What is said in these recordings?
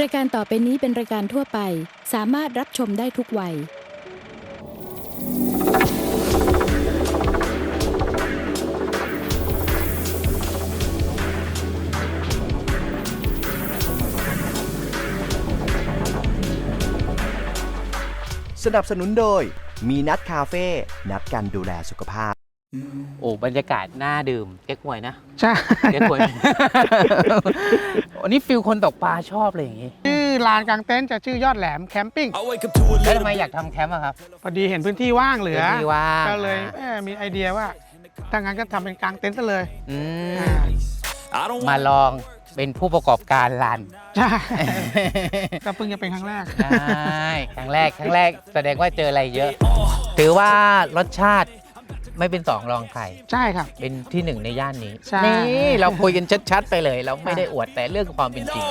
รายการต่อไปนี้เป็นรายการทั่วไป สามารถรับชมได้ทุกวัย สนับสนุนโดย มีนัดคาเฟ่ นัดกันดูแลสุขภาพ โอ้บรรยากาศน่าดื่มเก๊กฮวยนะใช่เก๊กฮวยวันนี้ฟิลคนตกปลาชอบเลยอย่างงี้ชื่อลานกลางเต็นท์จะชื่อยอดแหลมแคมปิ้งแล้วทำไมอยากทำแคมป์อะครับ พอดีเห็นพื้นที่ว่างเหลือพื้นที่ว่าง ก็เลยอ่าเอ้ยมีไอเดียว่าถ้างั้นก็ทำเป็นกลางเต็นท์ซะเลยอืมอ่ามาลองเป็นผู้ประกอบการลาน ใช่ก็เพิ่งจะเป็นครั้งแรก ใช่ครั้งแรกครั้งแรกแสดงว่าเจออะไรเยอะ ถือว่ารสชาติ ไม่เป็นสองรองใคร ใช่ครับ เป็นที่หนึ่งในย่านนี้ ใช่ นี่เราคุยกันชัดๆไปเลย เราไม่ได้อวดแต่เรื่องความเป็นจริง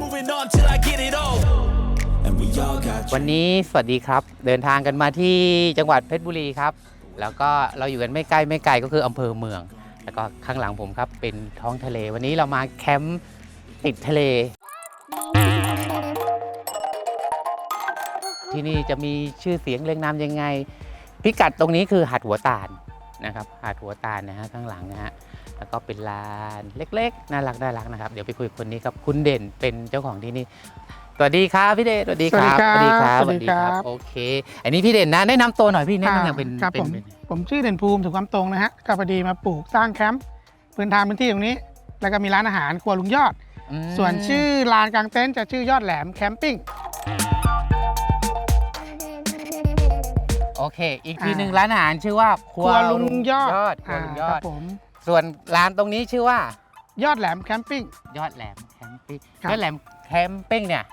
Moving on till I get it all. And we all got วันนี้สวัสดีครับ เดินทางกันมาที่จังหวัดเพชรบุรีครับ แล้วก็เราอยู่กันไม่ใกล้ไม่ไกลก็คืออำเภอเมือง แล้วก็ข้างหลังผมครับเป็นท้องทะเล วันนี้เรามาแคมป์ติดทะเล ที่นี่จะมีชื่อเสียงเรียงนามยังไง พิกัดตรงนี้คือหาดหัวตาลนะครับหาดหัวตาลนะฮะข้างหลังนะฮะแล้วก็เป็นลานเล็กๆน่ารักน่ารักนะครับเดี๋ยวไปคุยกับคนนี้ครับคุณเด่นเป็นเจ้าของที่นี่สวัสดีครับพี่เด่นสวัสดีครับสวัสดีครับสวัสดีครับสวัสดีครับโอเค อันนี้พี่เด่นนะแนะนำตัวหน่อยพี่แนะนำอย่างเป็นครับเป็นผมเป็นผมชื่อเด่นภูมิถึงความตรงนะฮะก็พอดีมาปลูกสร้างแคมป์พื้นทางพื้นที่ตรงนี้ แล้วก็มีร้านอาหารครัวลุงยอดอืมส่วนชื่อลานกลางเต็นท์จะชื่อยอดแหลมแคมปิ้ง โอเค อีกทีอ่าหนึ่งร้านอาหารชื่อว่าครัวลุงยอดครัวลุงยาอครัดบผมส่วนร้านตรงนี้ชื่อว่า ยอดแหลมแคมปิ้งยอดแหลมแคมปิ้งครับยอดแหลมแคมปิ้งเนี่ย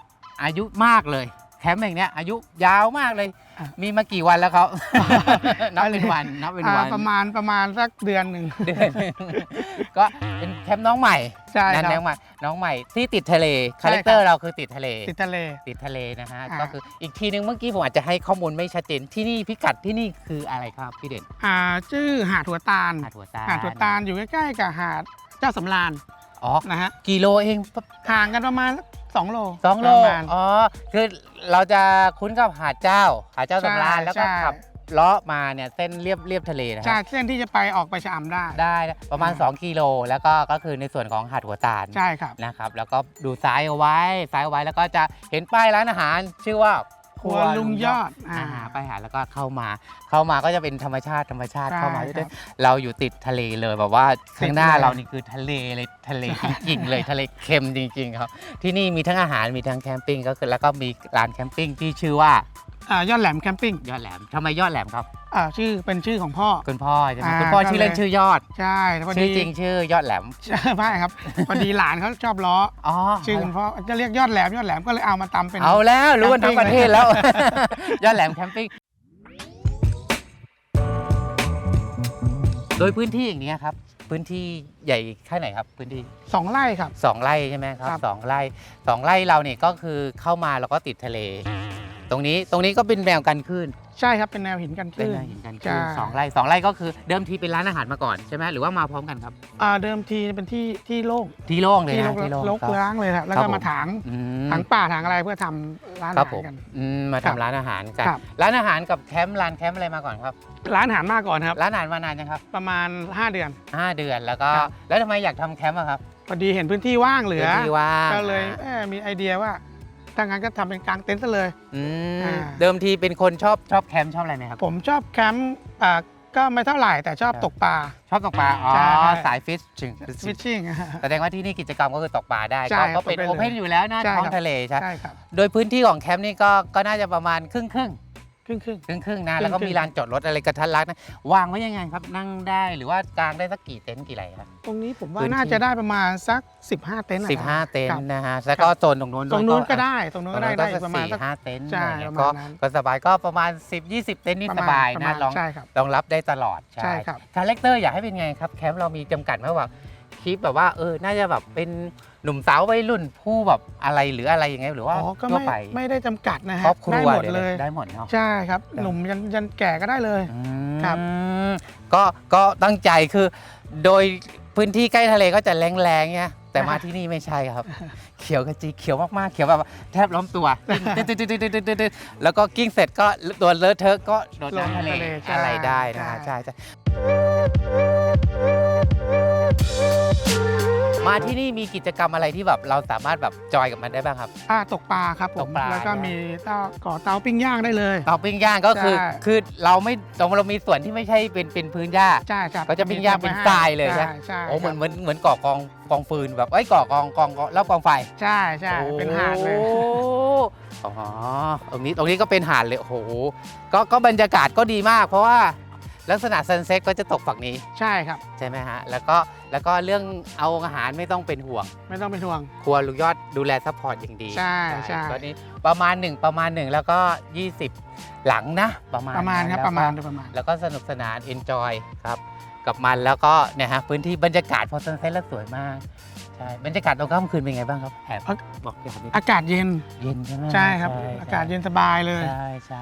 อายุมากเลยแคมป์อย่างเนี้ยอายุยาวมากเลยอะมีมากี่วันแล้วครับนับเป็นวันนับเป็นอ่าวันประมาณประมาณสักเดือนหนึ่งเดือนหนึ่งก็เป็นแคมป์น้องใหม่ ใช่นั่นครัน้บองใหม่น้องใหม่ที่ติดทะเลใช่คาแรคเตอร์เราคือติดทะเล ติดทะเล ติดทะเลนะฮะอ่า ก็คืออีกทีนึงเมื่อกี้ผมอาจจะให้ข้อมูลไม่ชัดเจนที่นี่พิกัดที่นี่คืออะไรครับพี่เด่นอ่าชื่อหาดหัวตาล หาดหัวตาลหาดหัวตาลอยู่ใกล้ๆกับหาดเจ้าสำราญอ๋อนะฮะกิโลเองห่างกันประมาณสักสองโลสองโลประมาณ อ๋อคือเราจะคุ้นกับหาดเจ้า หาดเจ้าสำราญใช่แล้วก็ใช่ขับ เลาะมาเนี่ยเส้นเรียบเรียบทะเลนะคใช่รับเส้นที่จะไปออกไปชะอำได้ ได้นะประมาณอ่า2กิโลแล้วก็ก็คือในส่วนของหาดหัวตาลใช่ครับ นะครับ แล้วก็ดูซ้ายเอาไว้ซ้ายเอาไว้แล้วก็จะเห็นป้ายร้านอาหาร ชื่อว่าครัวลุงยอดอ่า อ่าไปหาแล้วก็เข้ามา เข้ามาก็จะเป็นธรรมชาติธรรมชาติใช่เข้ามาครับด้วยเราอยู่ติดทะเลเลยแบบว่าข้างหน้าติดเลย เรานี่คือทะเลเลยทะเลจริงๆเลยทะเลเค็มจริง ๆ ครับ ที่นี่มีทั้งอาหารมีทั้งแคมปิ้งก็คือแล้วก็มีร้านแคมปิ้งที่ชื่อว่า อ่ายอดแหลมแคมปิ้งยอดแหลมทำไมยอดแหลมครับ อ่าชื่อเป็นชื่อของพ่อ คุณพ่อใช่ไหมอ่าคุณพ่อก็ชื่อเล่นเลย ชื่อยอด ใช่พอชื่ดีอจริงชื่อยอดแหลม ใช่ไม่ครับ พอดีหลานเขาชอบล้ออ๋อ ชื่อคุณพ่อจะเรียกยอดแหลมยอดแหลมก็เลยเอามาตำเป็น เอาแล้วรู้กันทั้งแคมปิ้งประเทศแล้ว ยอดแหลมแคมปิ้ง โดยพื้นที่อย่างนี้ยครับ พื้นที่ใหญ่แค่ไหนครับ พื้นที่ สองไร่ครับสองไร่ใช่ไหมครับครับ สองไร่สองไร่เราเนี่ยก็คือเข้ามาแล้วก็ติดทะเล ตรงนี้ตรงนี้ก็เป็นแนวกันคลื่นใช่ครับเป็นแนวหินกันคเป็นลื่น แนวหินกันคใช่ลื่นสองไร่สองไร่ก็คือเดิมทีเป็นร้านอาหารมาก่อนใช่ไหมหรือว่ามาพร้อมกันครับ อ่าเดิมทีเป็นที่ที่โล่งที่โล่งเลยที่นะรกที่โล่งรกครับร้างเลยครับแล้วครัก็บผม มาถางอืม ถางป่าถางอะไรเพื่อทำร้านครัอาบผหามรกัน อืมมาครัทำบร้านอาหารกัน ครับ ร้านอาหารกับแคมป์ร้านแคมป์อะไรมาก่อนครับ ร้านอาหารมาก่อนครับ ร้านอาหารมานานยังครับประมาณ 5 เดือน ห้าเดือนแล้วก็ ครับ แล้วทำไมอยากทำแคมป์อะครับพอดีเห็นพื้นที่ว่างเหลือ พื้นที่ว่างก็เลยอ่าเอ้ยมีไอเดียว่า ถ้างั้นก็ทำเป็นกลางเต็นท์ซะเลยอืมอ่าเดิมทีเป็นคนชอบชอบแคมป์ชอบอะไรไหมครับ ผมชอบแคมป์อ่าก็ไม่เท่าไหร่แต่ชอบครับตกปลาชอบตกปลาอ๋อใช่สายฟิชชิงฟิชชิ่งแสดงว่าที่นี่กิจกรรมก็คือตกปลาได้ใช่ก็ก็เป็นตกได้เลยโอเพนอยู่แล้วหน้าใช่ท้องครับทะเลใช่ใช่ครับโดยพื้นที่ของแคมป์นี่ก็ก็น่าจะประมาณครึ่งครึ่งค รึ่งครึ่ง ครึ่งครึ่งๆนะครึ่งๆแล้วก็มีลานจอดรถอะไรกระทัดรัดนะวางไว้ยังไงครับนั่งได้หรือว่ากางได้สักกี่เต็นท์กี่ไหลครับ ตรงนี้ผมว่าพื้นที่ น่าจะได้ประมาณสัก 15 เต็นท์นะสิบห้าเต็นครับท์นะฮะแล้วก็โซนตรงนู้นตรงนู้นด้วยก็ได้ตรงนู้นก็ได้ได้ประมาณสี่สักห้าเต็นท์ใช่อะไรเงี้ยประก็มาณนั้น ก็สบายก็ประมาณ 10 20 เต็นท์นี่ประสมาณบายประนะมาณลองใช่ครับ รองรับได้ตลอดใช่ครับ คาแรคเตอร์อยากให้เป็นไงครับแคมป์เรามีจำกัดไหมว่า คลิปแบบว่าเออน่าจะแบบเป็นหนุ่มสาววัยรุ่นผู้แบบอะไรหรืออะไรยังไงหรือว่าอ๋อก็ทั่วไม่ไปไม่ได้จำกัดนะฮะครอบครัได้วหมดเลยได้หมดเนาะ ใช่ครับหนุ่มยันยันแก่ก็ได้เลยอืครับมมก็ก็ตั้งใจคือ โดยพื้นที่ใกล้ทะเลก็จะแรงๆเนี่ยแต่มาที่นี่ไม่ใช่ครับ เขียวขจีเขียวมากๆ เขียวแบบแทบล้อมตัวกิ้งตึ๊ดๆๆๆๆๆแล้วก็กิ้งเสร็จก็ตัวเลอะเทอะก็โดนน้ำทะเลลงทะเลใช่อะไรได้นะฮะใช่ ใช่ใช่ มาที่นี่มีกิจกรรมอะไรที่แบบเราสามารถแบบจอยกับมันได้บ้างครับ อ่าตกปลาครับผตม กปลา แล้วก็มีเตาก่อเตาปิ้งย่างได้เลย เตาปิ้งย่างก็คือ ใช่ คือเราไม่ตรงเรามีส่วนที่ไม่ใช่เป็นเป็นพื้นหญ้า ใช่ครับก็จะปิ้งย่างเป็นทรายเลยใช่ไหม ใช่โอ้เหมือนครับเหมือนเหมือนก่อกองกองฟืนแบบไอ้ยก่อกองกองกองแล้วกองไฟใช่ใช่เป็นหาดเลย โอ้อ๋อตรงนี้ตรงนี้ก็เป็นหาดเลยโอ้โหก็ก็บรรยากาศก็ดีมาก เพราะว่า ลักษณะซันเซ็ตก็จะตกฝั่งนี้ใช่ครับ ใช่ไหมฮะ แล้วก็แล้วก็เรื่องเอาอาหารไม่ต้องเป็นห่วง ไม่ต้องเป็นห่วง ครัวลุงยอดดูแลซัพพอร์ตอย่างดีใช่ใช่ก็นี่ประมาณหนึ่งประมาณหนึ่งแล้วก็ 20 หลังนะ ประมาณประมาณครับนั้นประมาณแล้วก็โดยประมาณ แล้วก็สนุกสนาน enjoy ครับ กับมันแล้วก็เนี่ยฮะพื้นที่บรรยากาศพอซันเซ็ตแล้วสวยมากใช่บรรยากาศตอนค่ำคืนเป็นไงบ้างครับแอบบอกอย่างนี้อากาศเย็นเย็นใช่ไหมใช่ครับใช่อากาศเย็นสบายเลย ใช่ใช่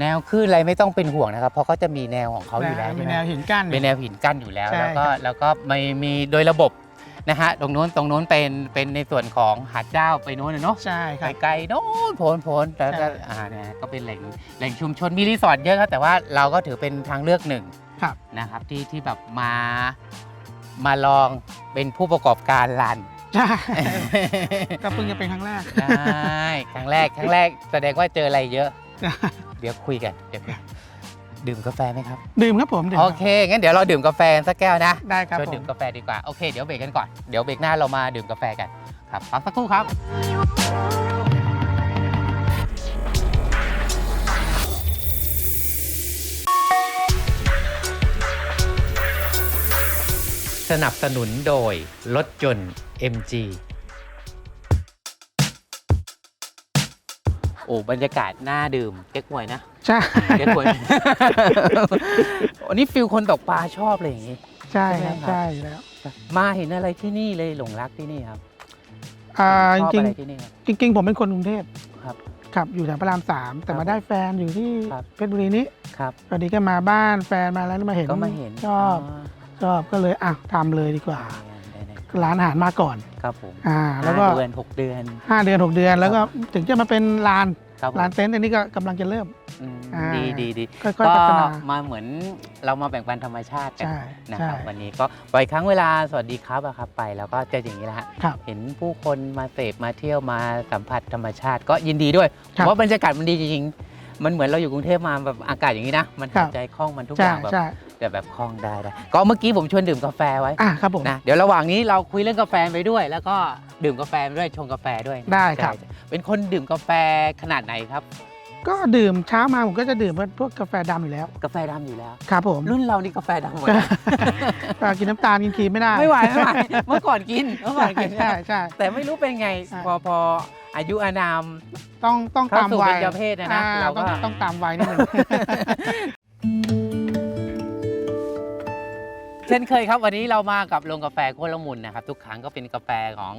แนวคลื่นอะไรไม่ต้องเป็นห่วงนะครับ เพราะเขาจะมีแนวของเขาอยู่แล้วมีใช่ไหมแนวหินกั้นเป็นแนวหินกั้นอยู่แล้วใช่แล้วก็ครับแล้วก็ไม่มีโดยระบบนะฮะตรงนู้นตรงนู้นเป็นเป็นในส่วนของหาดเจ้าไปนู้นนะเนาะใช่ครับไกลๆโน้นโผล่โผล่แล้วก็ใช่อ่าเนี่ยก็เป็นแหล่งแหล่งชุมชนมีรีสอร์ทเยอะครับแต่ว่าเราก็ถือเป็นทางเลือกหนึ่งครับนะครับที่ที่แบบมา มาลองเป็นผู้ประกอบการลาน ใช่ก็เพิ่งจะเป็นครั้งแรก ใช่ครั้งแรกครั้งแรกแสดงว่าเจออะไรเยอะ เดี๋ยวคุยกันเดี๋ยวคุยดื่มกาแฟไหมครับ ดื่มครับผมดื่มโอเคงั้นเดี๋ยวเราดื่มกาแฟสักแก้วนะได้ครับชวนผดื่มมกาแฟดีกว่าโอเคเดี๋ยวเบรกกันก่อนเดี๋ยวเบรกหน้าเรามาดื่มกาแฟกันครับพักสักครู่ครับ สนับสนุนโดย รถยนต์ MG โอ้บรรยากาศน่าดื่มเก๊กฮวยนะใช่เก๊กฮวยวันนี้ฟิลคนตกปลาชอบเลยอย่างนี้ ใช่ครับใช่ใช่ไหมครับแล้วมาเห็นอะไรที่นี่เลยหลงรักที่นี่ครับอ่าชอบจริงอะไรที่นี่ครับ ๆจริง ๆ ผมเป็นคนกรุงเทพครับครับอยู่แถวพระรามสามแต่ครับมาได้แฟนอยู่ที่ครับ เพชรบุรีนี้ครับพอดีก็มาบ้านแฟนมาแล้วมาเห็นก็มาเห็นชอบ ชอบก็เลยอะทำเลยดีกว่าได้ได้ร้านอาหารมาก่อน ครับผมอ่า แล้วก็ห้าเดือนหกเดือน ห้าเดือนหกเดือน แล้วก็ถึงจะมาเป็นร้านครับผมร้านเต็นท์อันนี้ก็กำลังจะเริ่ม อืมอ่า ดีดีดีค่อยก็ๆพัฒนา มาเหมือนเรามาแบ่งปันธรรมชาติกันใช่นะครับใช่ วันนี้ก็บ่อยครั้งเวลาสวัสดีครับอะครับไป แล้วก็เจออย่างนี้แหละฮะ ครับ เห็นผู้คนมาเสพมาเที่ยวมาสัมผัสธรรมชาติ ก็ยินดีด้วยครับเพราะบรรยากาศมันดีจริงๆ มันเหมือนเราอยู่กรุงเทพมาแบบอากาศอย่างนี้นะ มันครัหายบใจคล่องมันทุกอใช่ย่างแบบใช่ แต่แบบคล่องได้ได้ก็เมื่อกี้ผมชวนดื่มกาแฟไว้อะครับผมนะเดี๋ยวระหว่างนี้เราคุยเรื่องกาแฟไปด้วย แล้วก็ดื่มกาแฟไปด้วยชงกาแฟด้วยได้ครับ ใช่เป็นคนดื่มกาแฟขนาดไหนครับ ก็ดื่มเช้ามาผมก็จะดื่มพวกกาแฟดำอยู่แล้ว กาแฟดำอยู่แล้ว ครับผมรุ่นเรานี่กาแฟดำหมดก็นะก็กินน้ำตาลกินครีมไม่ได้ไม่ไหวไม่ไหวเมื่อก่อนกินเมื่อก่อนกิน ใช่ใช่แต่ไม่รู้เป็นไงใช่ พอพออายุอานาม ต้องต้องเข้าตามสู่วัเบยญจเพศนะนะอ่เราก็ ต้องต้องตามวัยนิดนึง เช่นเคยครับวันนี้เรามากับโรงกาแฟโคตรละมุนนะครับทุกครั้งก็เป็นกาแฟของ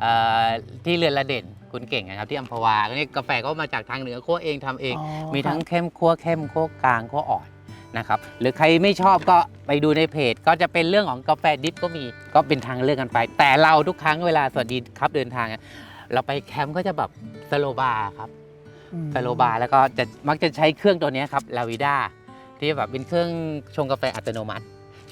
เออที่เรือนละเด่นคุณเก่งนะครับที่อัมพวานี่กาแฟก็มาจากทางเหนือคั่วเองทำเอง อ๋อมีทั้งครับเข้มคั่วเข้มคั่วกลางคั่วอ่อนนะครับหรือใครไม่ชอบก็ไปดูในเพจ ก็จะเป็นเรื่องของกาแฟดิฟก็มีก็เป็นทางเลือกกันไป แต่เราทุกครั้งเวลาสวัสดีครับเดินทางอะเราไปแคมป์ก็จะแบบสโลบาร์ครับ อืมสโลบาร์แล้วก็จะมักจะใช้เครื่องตัวเนี้ยครับลาวิด้าที่แบบเป็นเครื่องชงกาแฟอัตโนมัติ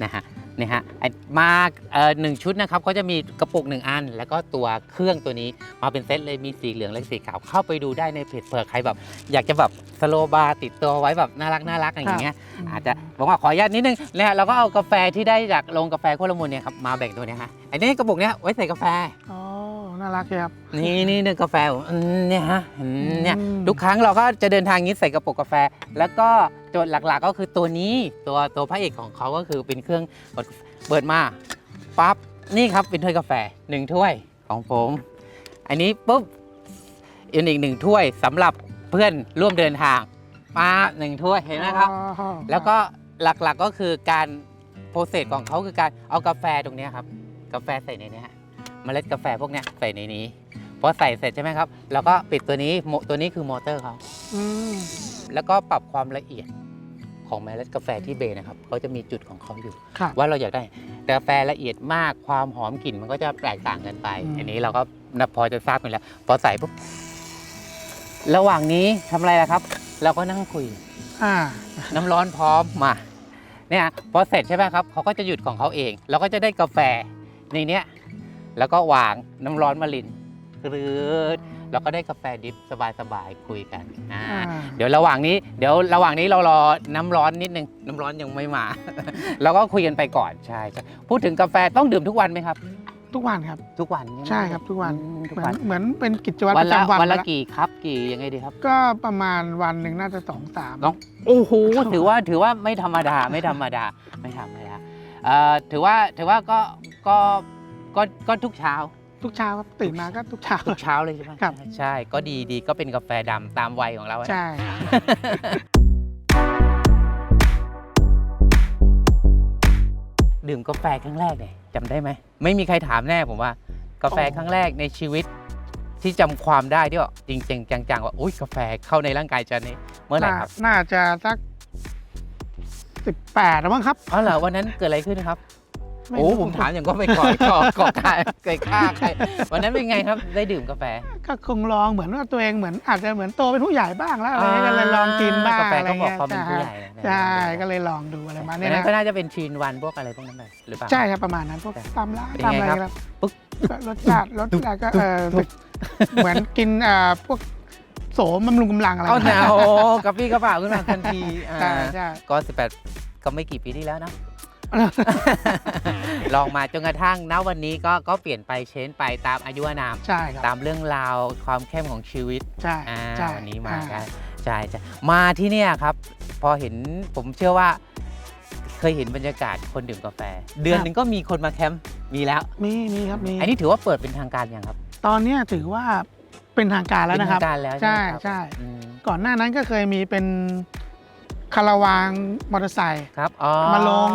นะฮะนี่ฮะไอ้มาเอ่อหนึ่งชุดนะครับก็จะมีกระปุกหนึ่งอัน แล้วก็ตัวเครื่องตัวนี้มาเป็นเซตเลยมีสีเหลืองและสีขาวเข้าไปดูได้ในเพจเผื่อใครแบบ อยากจะแบบสโลบาร์ติดตัวไว้แบบน่ารักน่ารักอย่างเงี้ยอาจจะบอกว่าขออนุญาตนิดนึงนะฮะเราก็เอากาแฟที่ได้จากโรงกาแฟโคตรละมุนเนี่ยครับมาแบ่งตัวเนี้ยฮะอันนี้กระปุกเนี้ยไว้ใส่กาแฟอ๋อ น่ารักเลยครับ นี่นี่เนี่ยกาแฟผมอืมเนี่ยฮะอืมเนี่ยอืม ทุกครั้งเราก็จะเดินทางนี้ใส่กระปุกกาแฟ แล้วก็โจทย์หลักๆก็คือตัวนี้ตัวตัวพระเอกของเขาก็คือเป็นเครื่องเปิดเปิดมาปั๊บนี่ครับเป็นถ้วยกาแฟหนึ่งถ้วยของผม อันนี้ปุ๊บอีกหนึ่งถ้วยสำหรับเพื่อนร่วมเดินทางมาหนึ่งถ้วยเห็นไหมครับ อ๋อแล้วก็หลักๆก็คือการโปรเซสของเขาคือการเอากาแฟตรงเนี้ยครับ กาแฟใส่ในเนี้ยฮะ เมล็ดกาแฟพวกเนี้ยใส่ในนี้พอใส่เสร็จใช่ไหมครับแล้วก็ปิดตัวนี้โมตัวนี้คือมอเตอร์เขาอืมแล้วก็ปรับความละเอียดของเมล็ดกาแฟที่เบย์นะครับเขาจะมีจุดของเขาอยู่ครับว่าเราอยากได้กาแฟละเอียดมากความหอมกลิ่นมันก็จะแตกต่างกันไป อืม อันนี้เราก็นับพอจะทราบกันแล้ว พอใส่ปุ๊บระหว่างนี้ทำอะไรล่ะครับ เราก็นั่งคุย อ่า น้ำร้อนพร้อมมาเนี่ยพอเสร็จใช่ไหมครับเขาก็จะหยุดของเขาเอง เราก็จะได้กาแฟในเนี้ย แล้วก็วางน้ำร้อนมาลินหรือเราก็ได้กาแฟดิบสบายๆคุยกันอ่าอ่าเดี๋ยวระหว่างนี้ เดี๋ยวระหว่างนี้เรารอน้ำร้อนนิดนึงน้ำร้อนยังไม่มาเราก็คุยกันไปก่อนใช่ใช่พูดถึงกาแฟต้องดื่มทุกวันไหมครับ ทุกวันครับ ทุกวันไหมใช่ครับทุกวัน อืมทุกเหมือวันนเหมือนเป็นกิจวัตรวันประละจำวันวันละแล้วกี่ครับกี่ยังไงดีครับ ก็ประมาณวันหนึ่งน่าจะสองสาม น้อง โอ้โหถือว่าถือว่าไม่ธรรมดาไม่ธรรมดาไม่ธรรมดาเอ่อถือว่าถือว่าก็ก็ ก็ก็ทุกเช้า ทุกเช้าครับตื่นมาก็ทุกเช้า ทุกเช้าเลยใช่ไหมครับ ใช่ก็ดีดีก็เป็นกาแฟดำตามวัยของเราอะใช่ ดื่มกาแฟครั้งแรกเนี่ยจำได้ไหม ไม่มีใครถามแน่ผมว่า กาแฟครั้งแรกในชีวิต ที่จำความได้ที่ว่าจริงๆจังๆว่าอุ้ยกาแฟเข้าในร่างกายจันนี้เมื่อไหร่ครับน่าจะสักสิบแปดแล้วมั้งครับ อ๋อเหรอวันนั้นเกิดอะไรขึ้นครับไม่ โอ้รู้ผมถามอย่างก็ไม่ก่อก่อก่อใครเคยฆ่าใครวันนั้นเป็นไงครับได้ดื่มกาแฟ ก็คงลองเหมือนว่าตัวเองเหมือนอาจจะเหมือนโตเป็นผู้ใหญ่บ้างแล้วอะไรเงี้ยก็เลยลองกินบ้างกาแฟอะไรก็บอกเงี้ยเขาเป็นผู้ใหญ่นะใช่ก็เลยลองดูอะไรมาอัเนี่ยนนั้นนะก็น่าจะเป็นชีนวันพวกอะไรพวกนั้นไปหรือเปล่าใช่ครับประมาณนั้นพวกตำละเป็นตำไงอะไรครับครับปึ๊กก็รสชาติรสชาติก็เออเหมือนกินเอ่อพวกโสมบำรุงกำลังอะไรเอาหนาวกระปี้กระเป๋าขึ้นมาทันทีอ่าใช่ใช่ก็18ก็ไม่กี่ปีที่แล้วนะ ลองมาจนกระทั่งณวันนี้ก็ก็เปลี่ยนไปเชนไปตามอายุอานาม ใช่ครับ ตามเรื่องราวความเข้มของชีวิตใช่อ่าใช่วันนี้มาอ่ใช่ใช่ใช่มาที่เนี่ยครับ พอเห็นผมเชื่อว่า เคยเห็นบรรยากาศคนดื่มกาแฟ เดือนหนึ่งก็มีคนมาแคมป์มีแล้ว มีมีครับมีอันนี้ถือว่าเปิดเป็นทางการยังครับตอนเนี้ยถือว่าเป็นทางการแล้วนะครับ เป็นทางการแล้วใช่ไหมครับใช่อืมก่อนหน้านั้นก็เคยมีเป็น คาราวานมอเตอร์ไซค์ครับอ๋อมาลง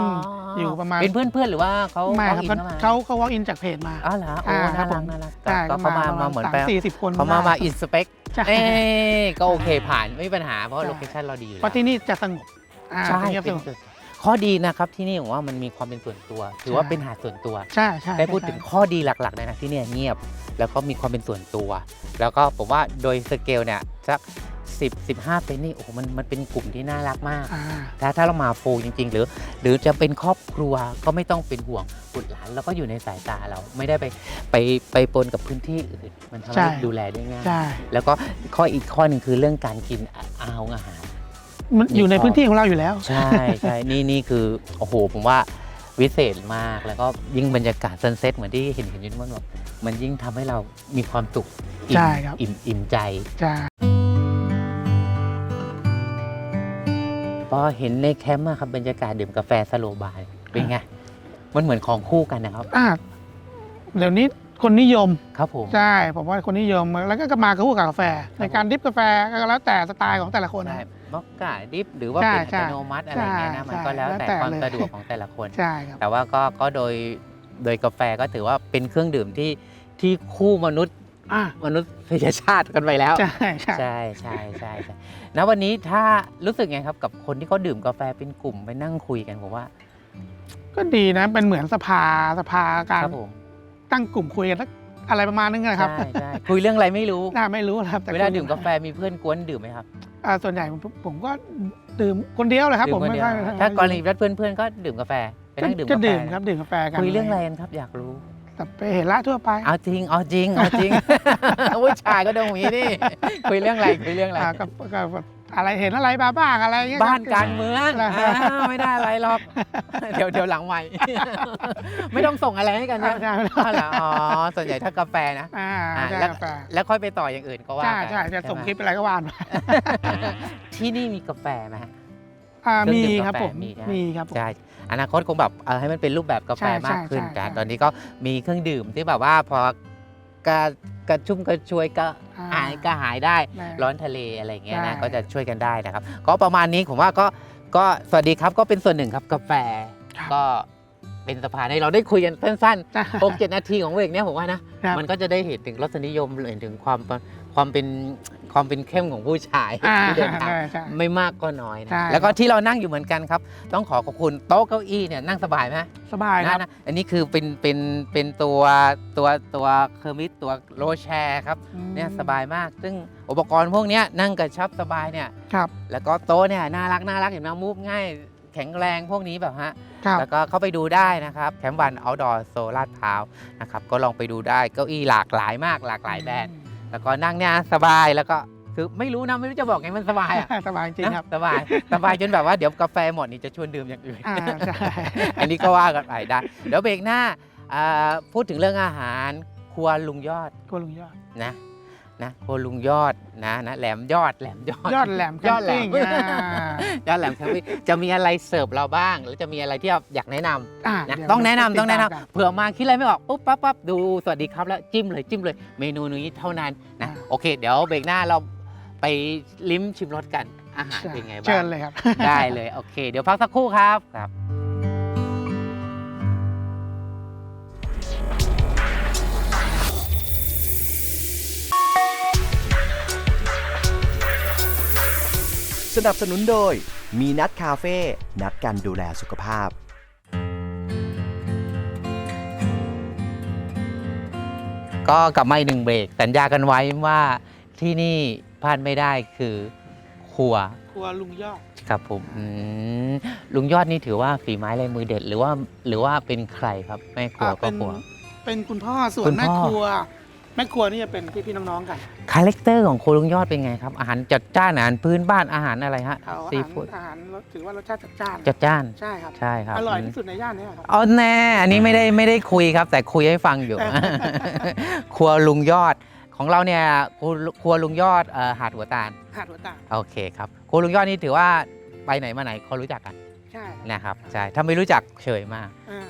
อยู่ประมาณเป็นเพื่อนเพื่อนๆหรือว่าเขาไม่เขาครับอินเขาเข้ามาเขาเขาวอล์กอินจากเพจมาอ๋อเหรอโอ้อ่าครัน่าบรักผมน่ารักใช่ก็เขามามาเหมือนแปลสี่สิบคนเขามามาอินสเปคใช่เอ้ยก็โอเคผ่านไม่มีปัญหาเพราะใช่โลเคชั่นเราดีอยู่เพแล้วราะที่นี่จะสงบอ่าใช่เป็นเงียบเป็สนงบจุดข้อดีนะครับที่นี่ผมว่ามันมีความเป็นส่วนตัว ถือว่าใช่เป็นหาดส่วนตัวใช่ใช่ได้พูดใช่ถึงข้อดีหลักๆเลยนะที่เนี่ยเงียบ แล้วก็มีความเป็นส่วนตัว แล้วก็ผมว่าโดยสเกลเนี่ยสัก 10 15 เป็นนี่โอ้โหมันมันเป็นกลุ่มที่น่ารักมาก อ่า ถ้าถ้าเรามาฟูลจริง ๆ หรือ หรือจะเป็นครอบครัวก็ไม่ต้องเป็นห่วงบุตรหลานแล้วก็อยู่ในสายตาเราไม่ได้ไปไปไปปนกับพื้นที่อื่นมันทำใช่ ให้ดูแลได้ง่าย ใช่ แล้วก็ข้ออีกข้อหนึ่งคือเรื่องการกินอาหารอาหาร มันอยู่ในพื้นที่ของเราอยู่แล้ว ใช่ใช่นี่นี่คือโอ้โหผมว่าวิเศษมากแล้วก็ยิ่งบรรยากาศซันเซ็ตเหมือนที่เห็นเห็นอยุ่มันบอกมันยิ่งทำให้เรามีความสุขอิ่มใช่ครับ อิ่มอิ่มใจ ใช่ พอเห็นในแคมป์อะครับบรรยากาศดื่มกาแฟสโลบายเป็นไงมันเหมือนของคู่กันนะครับอ่าเดี๋ยวนี้คนนิยมครับผมใช่ผมว่าคนนิยมแล้วก็มาคู่กับกาแฟ ในการดริฟกาแฟก็แล้วแต่สไตล์ของแต่ละคนใช่นะมอคกาดิฟหรือว่าใช่เป็นอัใช่ตโนมัติอะไรอย่างเงี้ยนะใช่มันก็แล้วแต่แล้วแต่ความเลยสะดวกของแต่ละคนใช่ครับแต่ว่าก็ก็โดยโดยกาแฟก็ถือว่าเป็นเครื่องดื่มที่ที่คู่มนุษย์ อ่ามนุษยชาติกันไปแล้ว ใช่ใช่ใช่ใช่ใช่ใช่ณวันนี้ถ้ารู้สึกไงครับกับคนที่เขาดื่มกาแฟเป็นกลุ่มไปนั่งคุยกันผมว่า ก็ดีนะเป็นเหมือนสภาสภาการครับผมตั้งกลุ่มคุยกันสักอะไรประมาณนึงนะครับใช่ใช่คุยเรื่องอะไรไม่รู้ น่าไม่รู้นะครับแต่เวลาคุยดื่มกาแฟมีเพื่อนกวนดื่มไหมครับอ่าส่วนใหญ่ผมผมก็ดื่มคนเดียวเลยครับดื่ผมคนไม่เดียวค่อยถ้ากรณีรัดเพื่อนๆก็ดื่มกาแฟไปนั่งดื่มก็กาแฟดื่มครับดื่มกาแฟกันคุยเรื่องอะไรกันครับอยากรู้ แต่ไปเห็นละทั่วไปเอาจริงเอาจริงเอาจริงผู้ชายก็ต้องมีนี่ คุยเรื่องอะไรคุยเรื่องอะไรอ่าก็ก็แบบอะไรเห็นอะไรมาบ้างอะไรเงี้ยบ้านการเมืองอะไรอ้าวไม่ได้อะไรหรอกเดี๋ยวเดี๋ยวหลังใหม่ไม่ต้องส่งอะไรให้กันอ่านะใช่อ๋อเหรออ๋อส่วนใหญ่ถ้ากาแฟนะอ่าอ่าใช่แล้วกาแฟแล้วค่อยไปต่ออย่างอื่นก็ว่าใช่กันใช่จะส่งใช่ไหมคลิปอะไรก็ว่านไปที่นี่มีกาแฟไหมฮะ อ่าเครื่องมีดื่มครับกาแฟผมมีนะ มีครับผม ใช่ อนาคตคงแบบเออให้มันเป็นรูปแบบกาแฟใช่มากขึ้นใช่กันใช่ ตอนนี้ก็มีเครื่องดื่มที่แบบว่าพอกระกระชุ่มกระชวยก็อ่าหายก็หายได้ ได้ ร้อนทะเลอะไรอย่างเงี้ยนะใช่ก็จะช่วยกันได้นะครับ ก็ประมาณนี้ผมว่าก็ก็สวัสดีครับก็เป็นส่วนหนึ่งครับกาแฟครับก็ เป็นสะพานให้เราได้คุยกันสั้นจ้ะๆหกเจ็ดนาทีของเวกเนี้ยผมว่านะครับมันก็จะได้เห็นถึงรสนิยมเห็นถึงความความเป็นความเป็นเข้มของผู้ชายอ่าที่เดินทางใช่ใช่ไม่มากก็น้อยนะใช่แล้วก็ที่เรานั่งอยู่เหมือนกันครับ ต้องขอขอบคุณโต๊ะเก้าอี้เนี่ยนั่งสบายไหมสบายครับนะนะอันนี้คือเป็นเป็นเป็นตัวตัวตัวเคอร์มิตตัวโรแชร์ครับอืมเนี่ยสบายมาก ซึ่งอุปกรณ์พวกเนี้ยนั่งกระชับสบายเนี่ยครับแล้วก็โต๊ะเนี่ยน่ารักน่ารักเห็นไหมมูฟง่ายแข็งแรงพวกนี้แบบฮะ ครับแล้วก็เข้าไปดูได้นะครับแคมป์วันเอาดอร์โซลาดพร้าวนะครับก็ลองไปดูได้เก้าอี้หลากหลายมากหลากหลายแบรนด์แล้วก็นั่งเนี่ยสบายแล้วก็คือไม่รู้นะไม่รู้จะบอกไงมันสบายอะ สบายจริงครับ นะสบาย สบายจนแบบว่าเดี๋ยวกาแฟหมดนี่จะชวนดื่มอย่างอื่น อ่าใช่ อันนี้ก็ว่ากันไปได้ เดี๋ยวเบรกหน้าอ่าพูดถึงเรื่องอาหารครัวลุงยอด กลัวลุงยอดนะ นะครัวลุงยอดนะนะแหลมยอดแหลมยอดยอดแหลมแคยอมดแหลปิ้มงอ่ายอดแหลมแคมปิ้งจะมีอะไรเสิร์ฟเราบ้าง แล้วจะมีอะไรที่อยากแนะนำอ่านะเดี๋ยวต้องแนะนำติดต้องแนะนำตามกัเผื่อมาคิดอะไรไม่ออกปุ๊บปั๊บปั๊บดูสวัสดีครับแล้วจิ้มเลยจิ้มเลย เมนูนี้เท่านั้นนะอ่าโอเค เดี๋ยวเบรกหน้าเราไปลิ้มชิมรสกันอาหารเป็นไงบ้างเชิญเลยครับได้เลยโอเค เดี๋ยวพักสักครู่ครับครับ สนับสนุนโดย มีนัดคาเฟ่ นัดกันดูแลสุขภาพ ก็กลับมาอีกหนึ่งเบรกสัญญากันไว้ว่าที่นี่พลาดไม่ได้คือครัวครัวลุงยอดครับผมอืมลุงยอดนี่ถือว่าฝีไม้ลายมือเด็ดหรือว่าหรือว่าเป็นใครครับแม่ครัวอ่าก็เป็นครัวเป็นคุณพ่อส่วคุนณแม่พ่อครัว แม่ครัวนี่จะเป็นพี่พี่ๆน้องๆกันคาแรคเตอร์ของครัวลุงยอดเป็นไงครับ อาหารจัดจ้านอาหารพื้นบ้านอาหารอะไรฮะเขาอาซีหารฟู้ดอาหารถือว่ารสชาติจัดจ้านจัดจ้านใช่ครับ ใช่ครับอร่อยมที่สุดในย่านนี้ครับ อ๋อแน่อันนี้ไม่ได้ไม่ได้คุยครับ แต่คุยให้ฟังอยู่ ครัวลุงยอดของเราเนี่ยครัวครัวลุงยอดเอ่อหาดหัวตาลหาดหัวตาลโอเคครับครัวลุงยอดนี่ถือว่าไปไหนมาไหนเขารู้จักกันใช่ นะครับใช่ถ้าไม่รู้จักเฉยมาก อ่า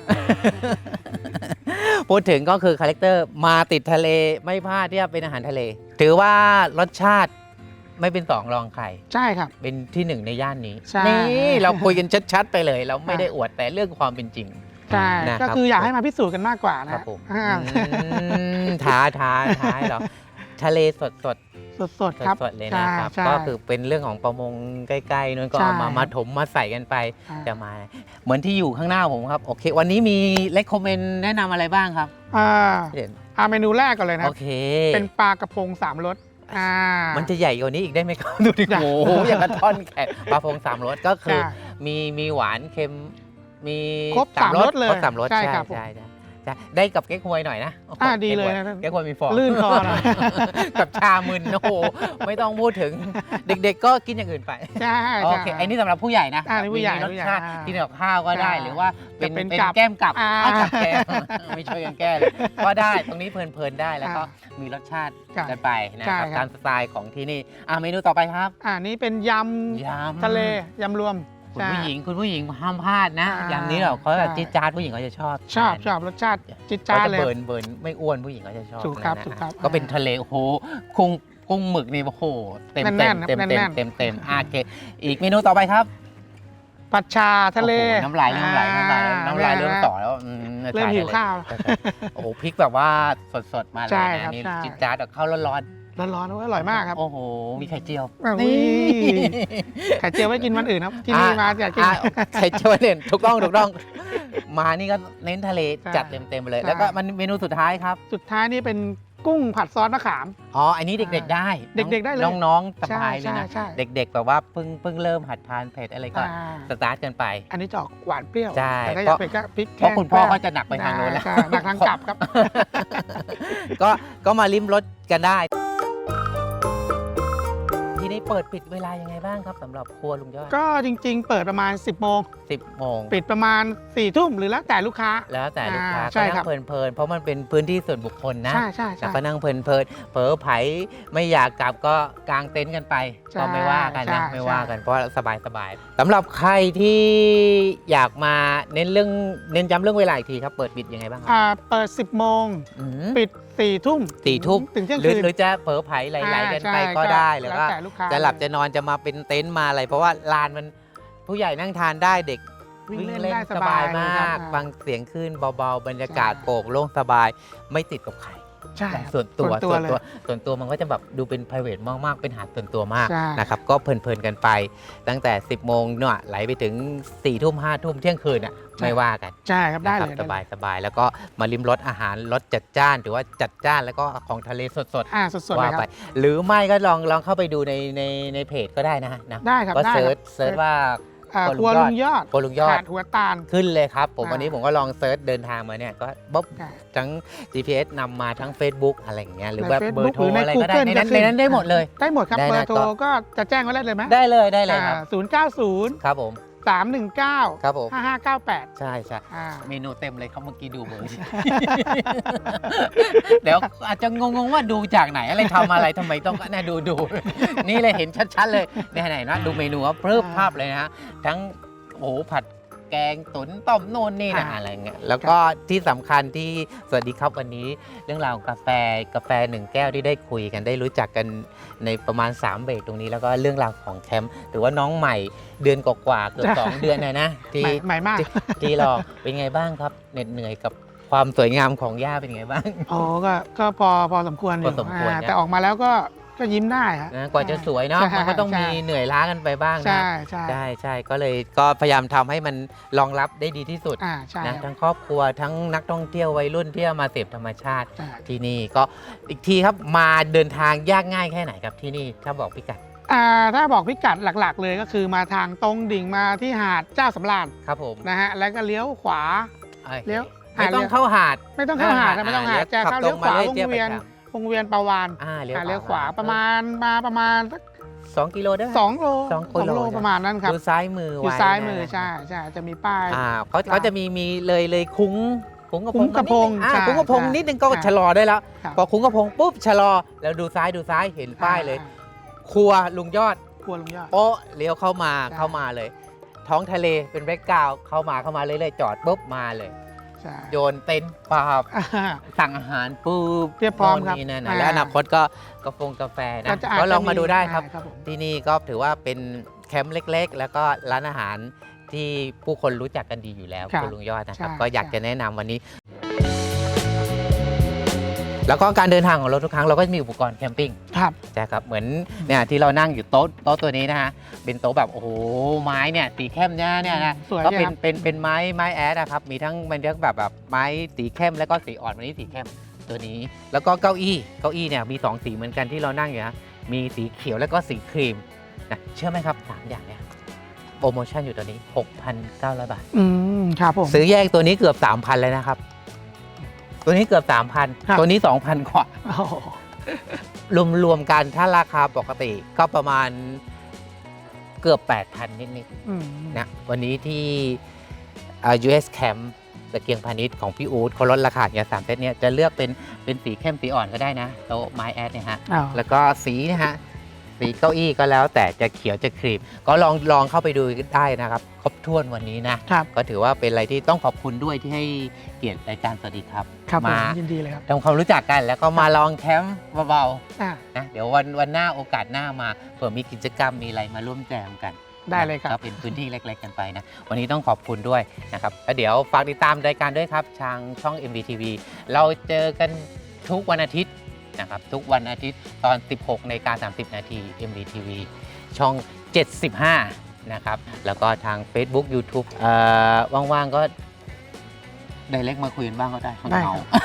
พูดถึงก็คือคาแรคเตอร์มาติดทะเลไม่พลาดที่จะเป็นอาหารทะเล ถือว่ารสชาติไม่เป็นสองรองใคร ใช่ครับ เป็นที่หนึ่งในย่านนี้ ใช่ นี่เราคุยกันชัดๆไปเลย เราไม่ได้อวดแต่เรื่องความเป็นจริง ใช่นะครับ ก็คืออยากให้มาพิสูจน์กันมากกว่าคนะรับผมอ่า อืมท้าท้าท้าเหรอ ทะเลสดสด สดสดๆครับสดๆเลยนะครับใช่ก็คือเป็นเรื่องของประมงใกล้ๆนู้นก็ใช่เอามามาถมมาใส่กันไปอ่า จะมา เหมือนที่อยู่ข้างหน้าผมครับโอเค วันนี้มีเลคคอมเมนต์แนะนำอะไรบ้างครับอ่าเด่นเอาเมนูแรกก่อนเลยนะคโอรับเค เป็นปลากระพงสามรสอ่า มันจะใหญ่กว่านี้อีกได้ไหมครับ ดูดิได้ โอ้โหอย่างกระท่อนแขกปลาพงสามรสก็คือ ใช่ มีมีหวานเค็มมีครบสามรสเลยครบสามรสใช่ใช่ครับผม ใช่ใช่ ใช่ได้กับเก๊กฮวยหน่อยนะโโหอ่าดีเลยก๊กฮวนะเก๊กฮวยมีฟองลื่นคอหน่อยกับชามึนโอ้โหไม่ต้องพูดถึง เด็กๆ ก็กินอย่างอื่นไปใช่โอใช่เคไอ้นี่สำหรับผู้ใหญ่นะอ่านี่ผู้ใหญ่มีรสผู้ใหญ่ชาติอ่ากินกับข้าวก็ได้ใช่หรือว่าเป็นจะเป็นเป็นกับแก้มกับอ่าอ้าวกับแก้มไม่ช่วยกันแก้เลยก็ได้ตรงนี้เพลินๆได้แล้วก็อ่มีรสชาติครับกันไปนะครับใช่ครับตามสไตล์ของที่นี่อ่าเมนูต่อไปครับ อ่านี่เป็นยยำำทะเลยำรวม คุณใช่ผู้หญิงคุณผู้หญิงห้ามพลาดนะ อ่ายำนี้เราเขาแบบใช่ จี๊ดจ๊าดผู้หญิงเขาจะชอบชอบทานชอบรสชาติจิตเขาจ้าดจะเลย เบิร์นเบิร์นไม่อ้วนผู้หญิงเขาจะชอบถูกครับนะถูกครับก็เป็นทะเลโอ้โหกุ้งกุ้งหมึกนี่โอ้โหเต็มแน่เต็มนๆครับเต็มเต็แน่มนๆ เต็มเต็มอะโอเคอีกเมนูต่อไปครับผัดชาทะเลโอ้โหน้ำลายน้ำลายน้ำลายอ่น้ำลายเริ่มนะต่อแล้วอืมเริ่มหิวข้าว ใช่ใช่โอ้โหพริกแบบว่าสดๆมาเลยใช่นะครับนี่ใช่จิตจ๊าดกับข้าวร้อน ร้อนๆด้วยอร่อยๆมากครับโอ้โห มีไข่เจียวอ้าวนี่ไข่เจียวไว้กินวันอื่นครับ ที่นี่อะมาอยากกิน อะไข่เจียวเด่นถูกต้องถูกต้อง มานี่ก็เน้นทะเลใช่จัดเต็มๆไปเลย ใช่ แล้วก็มันเมนูสุดท้ายครับ สุดท้ายนี่เป็นกุ้งผัดซอสมะขาม อ๋อ อันนี้เด็กๆได้เด็กๆได้เลยน้องๆสใช่บายเลยใช่นะใช่ เด็กๆแบบว่าเพิ่งเพิ่งเริ่มหัดทานเผ็ดอะไรก็อ่าสตาร์ทกันไป อันนี้จะออกหวานเปรี้ยวใช่ แต่ถ้าอยากเผ็ดก็พริกเพราะคุณพ่อแห้งก็จะหนักไปทางโน้นแล้ว ใช่หนักทางกลับครับ ก็ก็มาลิ้มรสกันได้ทีนี้ เปิดปิดเวลายังไงบ้างครับสำหรับครัวลุงยอดก็จริง ๆ เปิดประมาณ 10โมง10โมงปิดประมาณ4ี่ทุ่มหรือแล้วแต่ลูกค้า แล้วแต่ลูกค้าอ่าก็ใช่นั่ครังบเพลินๆเพราะมันเป็นพื้นที่ส่วนบุคคลนะใช่ใช่แล้ใช่วก็นั่งเพลินๆเผลอไผไม่อยากกลับก็กางเต็นท์กันไปใช่ก็ไม่ว่ากันนะใช่ไม่ว่าใช่กันเพราะสบายสบายๆสำหรับใครที่อยากมาเน้นเรื่องเน้นย้ำเรื่องเวลาอีกทีครับเปิดปิดยังไงบ้างครับอ่าเปิด 10โมงอืมปิด4ี่ทุ่มสี่ทุ่มถึงเที่ยงหรือคืนหรือจะเผลอไผไหลๆกันไปอ่าใช่ก็ได้หรือว่าแล้วแต่ลูกค้า จะหลับจะนอนจะมาเป็นเต็นท์มาอะไรเพราะว่าลานมันผู้ใหญ่นั่งทานได้เด็กวิ่งวิ่งเล่นเล่นได้สสบาบายยเลยมาครับกอ่าฟังเสียงคลื่นเบาๆ บรรยากาศใช่ โปร่งโล่งสบายไม่ติดกับใคร ใช่ครับส่วนตัวส่วนตัวส่วนตัวเลยส่วนตัวมันก็จะแบบดูเป็น p r i v a t มากๆ เป็นหาดส่วนตัวมากใช่ นะครับก็เพลินๆกันไป ตั้งแต่ 10 โมงเนี่ยไหลไปถึง4ทุ่ม5ทุ่มเที่ยงคืนอะไม่ว่ากันใช่ครับได้นะคเลรับยสบายสบายแล้วก็มาริมรสอาหารรสจัดจ้านถือว่าจัดจ้านแล้วก็ของทะเลสดอ่าสดๆๆเลว่ายคไปรับหรือไม่ก็ลองลองเข้าไปดูในในในเพจก็ได้นะฮะนะได้ครับก็ได้เซิคร์รัชบเซิร์ช ว่า อ่าคครัวลุงยอดโคลุงยอดขาดหัวตาล ขึ้นเลยครับ ผมอ่าวันนี้ผมก็ลองเซิร์ชเดินทางมาเนี่ยก็บ๊อบอ่าทั้ง GPS นำมาทั้ง Facebook อะไรอย่างเงี้ยหรือในว่าเบอ Facebook ร์โทรหรือในอะไรก็ได้ Google ในนั้นจะขึ้ในน นั้นได้หมดเลย ได้หมดครับได้นะเบอร์โทรก็ ก็จะแจ้งไว้ได้เลยไหมได้เลยได้เลยครับ ศูนย์เก้าศูนย์ครับผม สามหนึ่งเก้าครับผมห้าห้าเก้าแปดใช่ใช่อ่า เมนูเต็มเลยครับเมื่อกี้ดูเบอร์ เดี๋ยวอาจจะงงๆว่าดูจากไหนอะไรทำอะไรทำไมต้องน่าดูดู นี่เลยเห็นชัดๆเลยเนี่ยไหนนะดูเมนูว่าเพิ่มภาพเลยนะฮะทั้งโอ้โหผัด แกงตุ๋นต้มโน่นนี่นะอ่าอะไรเงี้ยแล้วก็ที่สำคัญที่สวัสดีครับวันนี้ เรื่องราวของกาแฟกาแฟหนึ่งแก้วที่ได้คุยกันได้รู้จักกันในประมาณ3เบรกตรงนี้แล้วก็เรื่องราวของแคมป์หรือว่าน้องใหม่เดือนกว่าๆเกือบสองเดือนนะนะที่ ใหม่ใหม่มาก ที่ที่รอเป็นไงบ้างครับเหน็ดเหนื่อยกับความสวยงามของย่าเป็นไงบ้างโอ้ก็ ก็พอ พอสมควรอพอยู่สมควรอ่านะ แต่ออกมาแล้วก็ ก็ยิ้มได้ฮะ นะกว่าจะสวยเนาะใช่มันก็ต้องใช่มีเหนื่อยล้ากันไปบ้างนะใช่ใช่ใช่ใช่ก็เลยก็พยายามทำให้มันรองรับได้ดีที่สุดอ่าใช่นะครับทั้งครอบครัวทั้งนักท่องเที่ยววัยรุ่นที่มาเสพธรรมชาติใช่ที่นี่ก็อีกทีครับมาเดินทางยากง่ายแค่ไหนครับที่นี่ถ้าบอกพิกัดอ่าถ้าบอกพิกัดหลักๆ เลยก็คือมาทางตรงดิ่งมาที่หาดเจ้าสำราญครับผมนะฮะแล้วก็เลี้ยวขวา อ้เลี้ยวไม่ต้องอ่าเข้าหาดไม่ต้องเข้าหาดนะไม่ต้องหาดจะเข้าเลี้ยวขวาวงทีบไปเวียนครับ วงเวียนปาวานอ่าเลี้ยวอ่าขวาเลี้ยวขวาประมาณมาประมาณสักสองกิโลได้สองโลสองกิโลโล ประมาณนั้นครับ ดูซ้ายมืออยู่ไว้ซ้ายมือนะใช่ใช่จะมีป้าย อ่าเขาเขาจะมีมีเลยเลยคุ้งคุ้งกระพคุ้งงกระพงมานิดนึอ่าใช่คุ้งกระพงใช่นิดนึงก็ใช่ ชะลอได้แล้ว ครับพอคุ้งกระพงปุ๊บชะลอแล้วดูซ้ายดูซ้ายเห็นป้ายเลย อ่ครัวลุงยอดครัวลุงยอด โป๊ะเลี้ยวเข้ามาใช่ เข้ามาเลย ท้องทะเลเป็นแบ็กกราวด์เข้ามาเข้ามาเรื่อยๆจอดปุ๊บมาเลย ใช่ โยนเต็นท์ปาบอ่าสั่งอาหารปุ๊บเรียบพร้อมครับโน่นนี่นั่นนะอ่าและอนาคตก็กาแฟกาแฟนะก็จะอาจก็จะลองมาดูได้ครับครับผม ที่นี่ก็ถือว่าเป็นแคมป์เล็ก ๆ แล้วก็ร้านอาหารที่ผู้คนรู้จักกันดีอยู่แล้วครับคุณลุงยอดนะครับ ใช่ก็อยากใช่ จะแนะนำวันนี้ แล้วก็การเดินทางของเราทุกครั้งเราก็จะมีอุปกรณ์แคมปิ้งครับใช่ครับเหมือนเนี่ยที่เรานั่งอยู่โต๊ะโต๊ะตัวนี้นะฮะเป็นโต๊ะแบบโอ้โหไม้เนี่ยสีเข้มเนี่ยเนี่ยนะสวยก็ดีเป็นครับ เป็นเป็นไม้ไม้แอดนะครับมีทั้งมันเรียกแบบแบบไม้สีเข้มแล้วก็สีอ่อนวันนี้สีเข้มตัวนี้ แล้วก็เก้าอี้เก้าอี้เนี่ยมีสองสีเหมือนกันที่เรานั่งอยู่นะมีสีเขียวแล้วก็สีครีมนะเชื่อไหมครับสามอย่างเนี่ยโปรโมชั่นอยู่ตัวนี้6,900บาท อืมครับผม ซื้อแยกตัวนี้เกือบ3,000เลยนะครับ ตัวนี้เกือบ ครับ 3,000 ตัวนี้ 2,000 กว่า โอ้โหรวมๆกันถ้าราคาปกติก็ประมาณเกือบ 8,000 นิดอืมๆนะวันนี้ที่อ่า US Camp ตะเกียงพาณิชย์ของพี่อู๊ดเขาลดราคาอย่างสามเซตเนี่ยจะเลือกเป็นเป็นสีเข้มสีอ่อนก็ได้นะโต๊ะไม้แอดเนี่ยฮะ อ้าว แล้วก็สีนะฮะ สีเก้าอี้ก็แล้ว แต่จะเขียวจะครีมก็ลองลองเข้าไปดูได้นะครับ ครบถ้วนวันนี้นะ ครับ ก็ถือว่าเป็นอะไรที่ต้องขอบคุณด้วยที่ให้เกียรติรายการสวัสดีครับ ครับผมมายินดีเลยครับทำความรู้จักกันแล้วก็มาลองแคมป์เบาอ่าๆนะเดี๋ยววันวันหน้าโอกาสหน้ามาเผื่อมีกิจกรรมมีอะไรมาร่วมแจมกัน ได้เลยครับ ก็เป็นพื้นที่เล็กๆกันไปนะ วันนี้ต้องขอบคุณด้วยนะครับแล้วเดี๋ยวฝากติดตามรายการด้วยครับทางช่อง MVTV เราเจอกันทุกวันอาทิตย์ นะครับทุกวันอาทิตย์ตอน 16นาฬิกา30 นาที MVTV ช่อง 75 นะครับ แล้วก็ทาง Facebook YouTube เอ่อว่างๆก็ไดเล็กมาคุยกันบ้างก็ได้ได้เงาครับ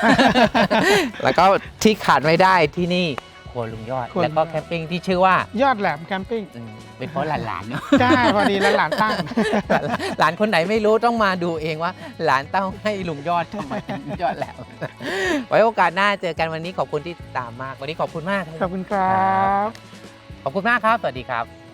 ๆแล้วก็ที่ขาดไม่ได้ที่นี่ค รัวลุงยอด ครัวลุงยอดแล้วก็แคมปิ้งที่ชื่อว่ายอดแหลมแคมปิ้งอืมเป็นเพราะหลานๆเนาะ ใช่พอดีแล้วหลานตั้ง หลานคนไหนไม่รู้ต้องมาดูเองว่า หลานต้องให้ลุงยอดทำไมลุงยอดแล้ว ไว้โอกาสหน้าเจอกันวันนี้ขอบคุณที่ติดตามมาก วันนี้ขอบคุณมากขอบคุณครับ ขอบคุณมากครับ สวัสดีครับ